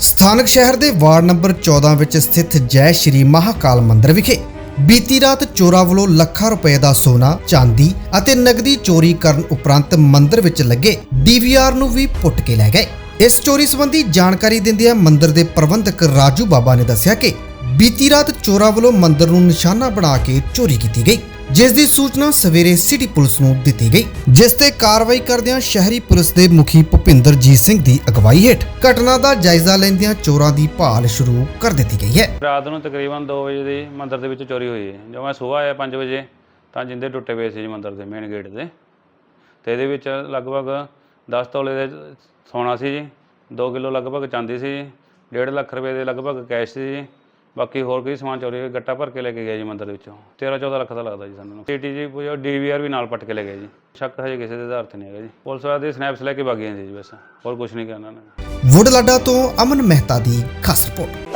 ਸਥਾਨਕ ਸ਼ਹਿਰ ਦੇ ਵਾਰਡ ਨੰਬਰ 14 ਵਿੱਚ ਸਥਿਤ ਜੈ ਸ਼੍ਰੀ ਮਹਾਕਾਲ ਮੰਦਿਰ ਵਿਖੇ ਬੀਤੀ ਰਾਤ ਚੋਰਾਂ ਵੱਲੋਂ ਲੱਖਾਂ ਰੁਪਏ ਦਾ ਸੋਨਾ, ਚਾਂਦੀ ਅਤੇ ਨਗਦੀ ਚੋਰੀ ਕਰਨ ਉਪਰੰਤ ਮੰਦਿਰ ਵਿੱਚ ਲੱਗੇ ਡੀਵੀਆਰ ਨੂੰ ਵੀ ਪੁੱਟ ਕੇ ਲੈ ਗਏ। ਇਸ ਚੋਰੀ ਸੰਬੰਧੀ ਜਾਣਕਾਰੀ ਦਿੰਦਿਆਂ ਮੰਦਿਰ ਦੇ ਪ੍ਰਬੰਧਕ ਰਾਜੂ ਬਾਬਾ ਨੇ ਦੱਸਿਆ ਕਿ ਬੀਤੀ ਰਾਤ ਚੋਰਾਂ ਵੱਲੋਂ ਮੰਦਿਰ ਨੂੰ ਨਿਸ਼ਾਨਾ ਬਣਾ ਕੇ ਚੋਰੀ ਕੀਤੀ ਗਈ। ਜਿਸ ਦੀ ਸੂਚਨਾ ਸਵੇਰੇ ਸਿਟੀ ਪੁਲਿਸ ਨੂੰ ਦਿੱਤੀ ਗਈ। ਜਿਸ ਤੇ ਕਾਰਵਾਈ ਕਰਦਿਆਂ ਸ਼ਹਿਰੀ ਪੁਲਿਸ ਦੇ ਮੁਖੀ ਭੁਪਿੰਦਰਜੀਤ ਸਿੰਘ ਦੀ ਅਗਵਾਈ ਹੇਠ ਘਟਨਾ ਦਾ ਜਾਇਜ਼ਾ ਲੈਂਦਿਆਂ ਚੋਰਾਂ ਦੀ ਭਾਲ ਸ਼ੁਰੂ ਕਰ ਦਿੱਤੀ ਗਈ ਹੈ। ਰਾਤ ਨੂੰ ਤਕਰੀਬਨ 2 ਵਜੇ ਦੀ ਮੰਦਿਰ ਦੇ ਵਿੱਚ ਚੋਰੀ ਹੋਈ ਹੈ। ਜਦੋਂ ਮੈਂ ਸਵੇਰ ਆਇਆ 5 ਵਜੇ, ਤਾਂ ਜਿੰਦੇ ਟੁੱਟੇ ਪਏ ਸੀ ਜੀ ਮੰਦਰ ਦੇ ਮੇਨ ਗੇਟ ਦੇ। ਤੇ ਇਹਦੇ ਵਿੱਚ ਲਗਭਗ 10 ਤੋਲੇ ਦੇ ਸੋਨਾ ਸੀ ਜੀ 2 ਕਿਲੋ ਲਗਭਗ ਚਾਂਦੀ ਸੀ ਜੀ 1.5 ਲੱਖ ਰੁਪਏ ਦੇ ਲਗਭਗ ਕੈਸ਼ ਸੀ ਜੀ। ਬਾਕੀ ਹੋਰ ਕੋਈ ਸਮਾਨ ਚੋਰੀ ਹੋਇਆ, ਗੱਟਾ ਭਰ ਕੇ ਲੈ ਕੇ ਗਿਆ ਜੀ ਮੰਦਿਰ ਵਿੱਚੋਂ। 13 14 ਲੱਖ ਦਾ ਲੱਗਦਾ ਜੀ ਸਾਨੂੰ। ਸੀਟੀ ਜੀ ਪੂਰਾ ਡੀਵੀਆਰ ਵੀ ਨਾਲ ਪੱਟ ਕੇ ਲੈ ਗਏ ਜੀ। ਸ਼ੱਕ ਹਜੇ ਕਿਸੇ ਦੇ ਆਧਾਰ ਤੇ ਨਹੀਂ ਹੈਗਾ ਜੀ। ਪੁਲਿਸ ਵਾਲੇ ਦੇ ਸਨੈਪਸ ਲੈ ਕੇ ਭਾਗੀਆਂ ਜੀ ਬਸ। ਹੋਰ ਕੁਝ ਨਹੀਂ ਕਰਨਾ ਉਹਨਾਂ ਵੁੱਡਲਾਡਾ ਤੋਂ ਅਮਨ ਮਹਿਤਾ ਦੀ ਖਾਸ ਰਿਪੋਰਟ।